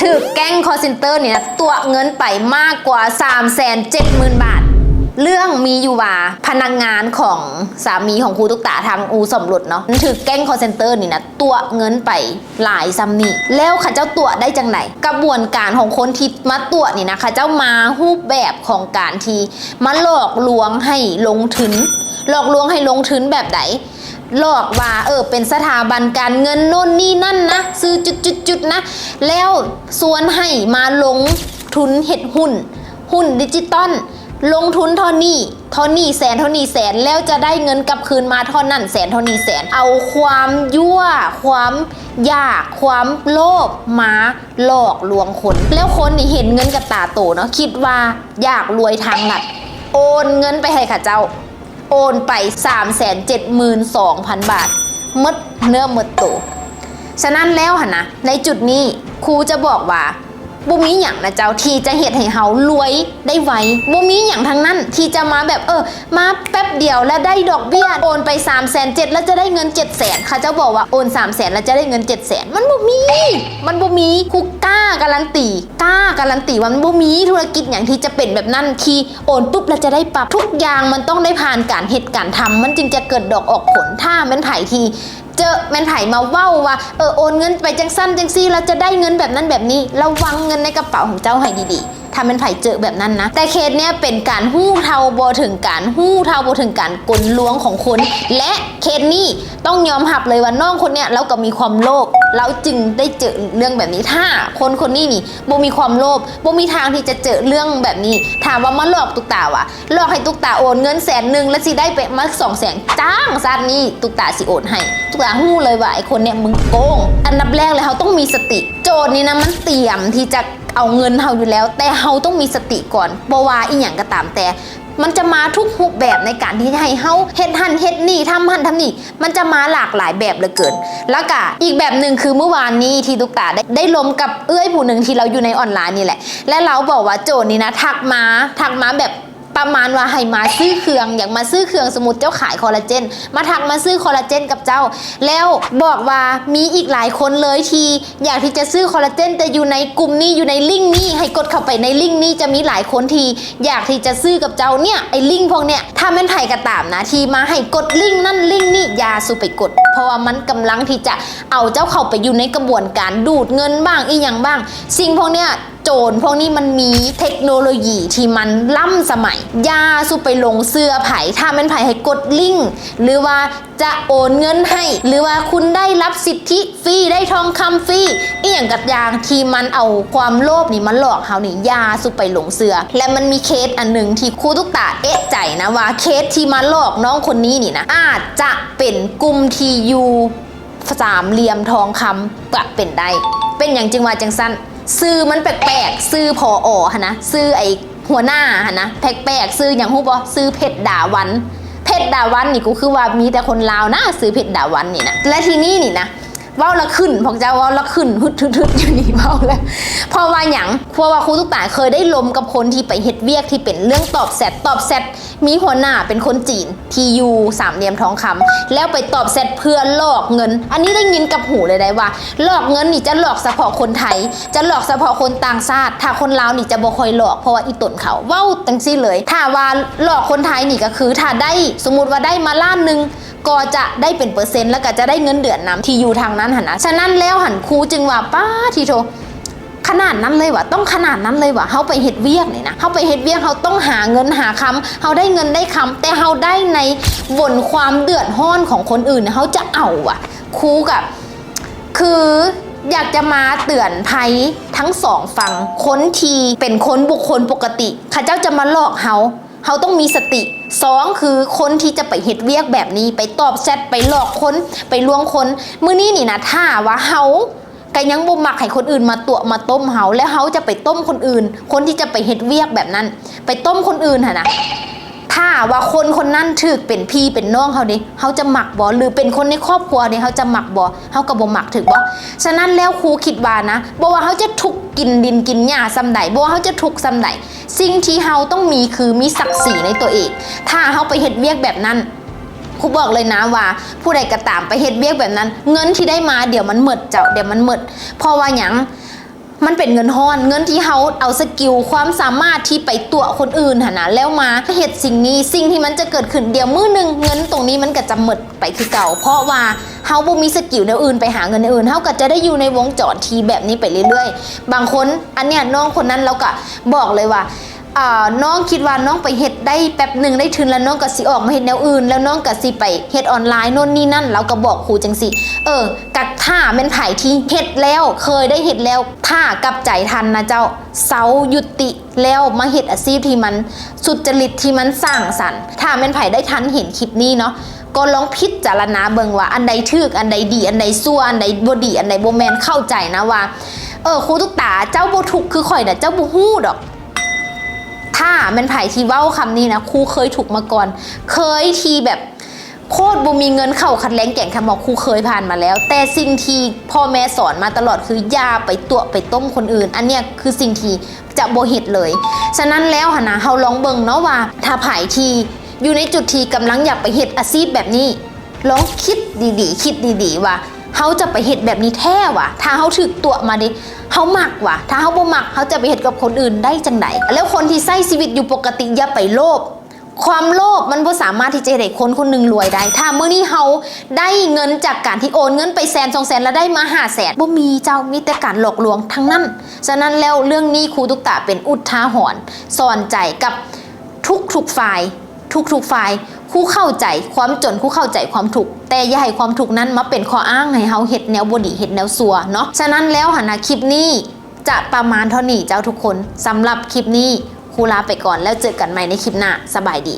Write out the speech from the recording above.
ถือแก๊งคอร์เซนเตอร์เนี่ยตัวเงินไปมากกว่า 3 7 0 0 0 0 บาท เรื่องมีอยู่ว่าพนักงานของสามีของครูตุ๊กตาทางอูสมรสเนาะถือแก๊งคอร์เซนเตอร์นี่นะตัวเงินไปหลายซัมนี่แล้วข้าเจ้าตัวได้จังไหนกระบวนการของคนที่มาตัวนี่นะข้าเจ้ามารูปแบบของการที่มาหลอกลวงให้ลงทุนหลอกลวงให้ลงทุนแบบไหน หลอกว่าเออเป็นสถาบันการเงินโน่นนี่นั่นนะซื้อจุดๆๆนะ แล้วส่วนให้มาลงทุนเห็ดหุ้น หุ้นดิจิตอลลงทุนเท่านี้เท่านี้แสนเท่านี้แสนแล้วจะได้เงินกลับคืนมาเท่านั้นแสนเท่านี้แสน เอาความยั่ว ความอยากความโลภมาหลอกลวงคน แล้วคนนี่เห็นเงินกับตาโตเนาะคิดว่าอยากรวยทางหลัดโอนเงินไปให้ข้าเจ้า โอนไป 3 7 2 0 0 0 บาทมดเนื้อมดตัวฉะนั้นแล้วหะนะในจุดนี้ครูจะบอกว่า บุมีอย่างนะเจ้าที่จะเหตุให้เฮารวยได้ไวบุมีอย่างทั้งนั้น ที่จะมาแบบเออ มาแป๊บเดียวแล้วได้ดอกเบี้ยโอนไป3ามแสนเแล้วจะได้เงิน7จ็ดแสนเขาเจ้าบอกว่าโอน3ามแสนแล้วจะได้เงิน7จ็ดแสนมันบุมี มันบุมีครูกล้าการันตีกล้าการันตีว่ามันบุมีธุรกิจอย่างที่จะเป็นแบบนั้นที่โอนปุ๊บแล้วจะได้ปรับทุกอย่างมันต้องได้ผ่านการเหตุการณ์ทำมันจึงจะเกิดดอกออกผลถ้ามันไผ่ที เจอแมนไผ่มาเว้าว่าเออโอนเงินไปจังสั้นจังซี่เราจะได้เงินแบบนั้นแบบนี้ระวังเงินในกระเป๋าของเจ้าให้ดีๆ ถ้าแมนไผ่เจอแบบนั้นนะ แต่เคสเนี้ยเป็นการหู้เทาโบถึงการหู้เทาโบถึงการกลลวงของคน และเคสนี้ต้องยอมหับเลยว่าน้องคนเนี้ยเราก็มีความโลภเราจึงได้เจอเรื่องแบบนี้ถ้า คนคนนี้นี่โบมีความโลภโบมีทางที่จะเจอเรื่องแบบนี้ ถามว่ามาหลอกตุกตาวะหลอกให้ตุกตาโอนเงินแสนหนึ่งแล้วสิได้ไปมาสองแสนจ้างซาดนี่ตุกตาสิโอนให้ตุกตาหู้เลยว่าไอคนเนี้ยมึงโกง อันดับแรกเลยเขาต้องมีสติ โจทย์นี่นะมันเตรียมที่จะ เอาเงินเฮาอยู่แล้ว แต่เฮาต้องมีสติก่อนบว่าอีหยังก็ตามแต่ มันจะมาทุกรูปแบบในการที่ให้เฮาเฮ็ดหันเฮ็ดนี่ทำหันทำนี่ มันจะมาหลากหลายแบบเหลือเกิน แล้วก็อีกแบบหนึ่งคือเมื่อวานนี้ที่ตุกตาได้ได้ลมกับเอื้อยผู้หนึ่งที่เราอยู่ในออนไลน์นี่แหละ และเราบอกว่าโจทย์นี้นะทักมาทักมาแบบ ประมาณว่าให้มาซื้อเครื่องอย่างมาซื้อเครื่องสมมติเจ้าขายคอลลาเจน มาทักมาซื้อคอลลาเจนกับเจ้า แล้วบอกว่ามีอีกหลายคนเลยทีอยากที่จะซื้อคอลลาเจนแต่อยู่ในกลุ่มนี้อยู่ในลิงก์นี้ให้กดเข้าไปในลิงก์นี้จะมีหลายคนทีอยากที่จะซื้อกับเจ้าเนี่ยไอ้ลิงก์พวกเนี้ยถ้าเป็นไผ่กระตามนะทีมาให้กดลิงก์นั่นลิงก์นี่อย่าสู้ไปกด เพราะว่ามันกำลังที่จะเอาเจ้าเข้าไปอยู่ในกระบวนการดูดเงินบ้างอีหยังบ้าง สิ่งพวกเนี้ย โจรพวกนี้มันมีเทคโนโลยีที่มันล้ำสมัยยาสู้ไปลงเสื้อไผ่ถ้ามันไผ่ให้กดลิงก์หรือว่าจะโอนเงินให้ หรือว่าคุณได้รับสิทธิฟรีได้ทองคำฟรีอีอย่างกับอย่างที่มันเอาความโลภนี่มันหลอกเขานี่ยาสู้ไปหลงเสือ และมันมีเคสอันหนึ่งที่ครูตุกตาเอ๊ะใจนะว่าเคสที่มาหลอกน้องคนนี้นี่นะอาจจะเป็นกลุ่มทียูสามเหลี่ยมทองคำก็เป็นได้ เป็นอย่างจึงว่าจังสั้น ซื้อมันแปลกๆซื้อพอออฮะนะซื้อไอหัวหน้าฮะนะแปลกๆซื้ออย่างฮู้บ่ซื้อเพชรดาวัน เพชรดาวันนี่กูคือว่ามีแต่คนลาวนะซื้อเพชรดาวันนี่นะและทีนี้นี่นะเว้าละขึ้นพวกเจ้าเว้าละขึ้นฮึดทึดอยู่นี่เว้าแล้วเพราะว่าอย่างเพราะว่าครูทุกตาเคยได้ลมกับคนที่ไปเฮ็ดเวียกที่เป็นเรื่องตอบแซดตอบแซดมีหัวหน้าเป็นคนจีนทียูสามเหลี่ยมทองคำแล้วไปตอบแซดเพื่อหลอกเงิน อันนี้ได้ยินกับหูเลยได้ว่า หลอกเงินนี่จะหลอกเฉพาะคนไทย จะหลอกเฉพาะคนต่างชาติ ถ้าคนลาวนี่จะบ่ค่อยหลอกเพราะว่าอีตนเขาเว้าตังซี่เลย ถ้าว่าหลอกคนไทยนี่ก็คือ ถ้าได้สมมติว่าได้มาล้านหนึ่งก็จะได้เป็นเปอร์เซ็นต์แล้วก็จะได้เงินเดือนนำที่อยู่ทางนั้นหันนะฉะนั้นแล้วหันครูจึงว่าป้าทีโท ขนาดนั้นเลยวะต้องขนาดนั้นเลยวะเขาไปเฮ็ดเวียกนี่นะเขาไปเฮ็ดเวียกเขาต้องหาเงินหาคำเขาได้เงินได้คำแต่เขาได้ในวนความเดือดร้อนของคนอื่นเขาจะเอาอะครูกับ คืออยากจะมาเตือนภัยทั้งสองฝั่งคนทีเป็นคนบุคคลปกติข้าเจ้าจะมาหลอกเขาเขาต้องมีสติสองคือคนที่จะไปเฮ็ดเวียกแบบนี้ ไปตอบแชทไปหลอกคนไปลวงคน มือนี้นี่นะถ้าว่าเขา ก็ยังบ่มักให้คนอื่นมาตัวมาต้มเฮาแล้วเขาจะไปต้มคนอื่น คนที่จะไปเฮ็ดเวียกแบบนั้น ไปต้มคนอื่นหะนะถ้าว่าคนคนนั้นถือเป็นพี่เป็นน้องเขาดิเขาจะหมักบ่หรือเป็นคนในครอบครัวเนี่ยเขาจะหมักบ่เขาก็บ่หมักถึกบ่ฉะนั้นแล้วครูคิดว่านะบ่ว่าเขาจะทุกกินดินกินหญ้าซำใดบ่ว่าเขาจะทุกข์ซำใดสิ่งที่เขาต้องมีคือมีศักดิ์ศรีในตัวเอง ถ้าเขาไปเฮ็ดเวียกแบบนั้น ครูบอกเลยนะว่าผู้ใดก็ตามไปเฮ็ดเวียกแบบนั้น เงินที่ได้มาเดี๋ยวมันหมดเจ้าเดี๋ยวมันหมดเพราะว่าหยังมันเป็นเงินห้อนเงินที่เฮาเอาสกิลความสามารถที่ไปตัวคนอื่นหนนะแล้วมาเหตุสิ่งนี้สิ่งที่มันจะเกิดขึ้นเดี๋ยวมือหนึ่งเงินตรงนี้มันก็จะหมดไปคือเก่า เพราะว่าเฮาบ่มีสกิลแนวอื่นไปหาเงินแนอื่นเฮาก็จะได้อยู่ในวงจรทีแบบนี้ไปเรื่อยๆ บางคนอันเนี้ยน้องคนนั้นเราก็บอกเลยว่า น้องคิดว่าน้องไปเฮ็ดได้แป๊บหนึ่งได้ทุนแล้วน้องก็สิออกมาเฮ็ดแนวอื่น แล้วน้องก็สิไปเฮ็ดออนไลน์โน่นนี่นั่นเราก็บอกครูจังสิเออ กักถ้าเป็นไผ่ที่เฮ็ดแล้วเคยได้เฮ็ดแล้วถ้ากับใจทันนะเจ้าเสายุติแล้วมาเฮ็ดอาชีพที่มันสุจริตที่มันสร้างสรรค์ถ้าเป็นไผ่ได้ทันเห็นคลิปนี้เนาะก็ลองพิจารณาเบิ่งว่าอันใดถูกอันใดดี อันใดซั่วอันใดบ่ดีอันใดบ่แมนเข้าใจนะว่า เออครูทุกตาเจ้าบ่ถูกคือข่อยน่ะเจ้าบ่ฮู้ดอกามันไผ่ที่เว้าคำนี้นะครูเคยถูกมาก่อน เคยทีแบบโคตรบุมีเงินเข้าคัดแรงแก่งคำบอกครูเคยผ่านมาแล้ว แต่สิ่งที่พ่อแม่สอนมาตลอดคือยาไปตัวไปต้มคนอื่น อันเนี้ยคือสิ่งที่จะโบห็ดเลย ฉะนั้นแล้วหนะเฮาลองเบิ่งเนาะว่าถ้าไผ่ทีอยู่ในจุดที่กำลังอยากไปเห็ดอาชีพแบบนี้ลองคิดดีๆ คิดดีๆว่า เฮาจะไปเห็ดแบบนี้แท้วะถ้าเฮาถึกตัวมาดิเฮาหมักวะถ้าเฮาบ่หมักเฮาจะไปเห็ดกับคนอื่นได้จังไดแล้วคนที่ใช้ชีวิตอยู่ปกติอย่าไปโลภความโลภมันบ่สามารถที่จะให้คนคนหนึ่งรวยได้ ถ้าเมื้อนี้เฮาได้เงินจากการที่โอนเงินไปแสนสองแสนแล้วได้มาห้าแสนบ่มีเจ้ามีแต่การหลอกลวงทั้งนั้น ฉะนั้นแล้วเรื่องนี้ครูตุกตาเป็นอุทาหรณ์สอนใจกับทุกทุกๆฝ่าย ทุกทุกๆฝ่ายคู่เข้าใจความจนคู่เข้าใจความถูกแต่อย่าให้ความถูกนั้นมาเป็นข้ออ้างให้เฮาเห็ดแนวบดีเห็ดแนวซัวเนาะฉะนั้นแล้วหันนะคลิปนี้จะประมาณเท่านี้เจ้าทุกคนสำหรับคลิปนี้ครูลาไปก่อนแล้วเจอกันใหม่ในคลิปหน้าสบายดี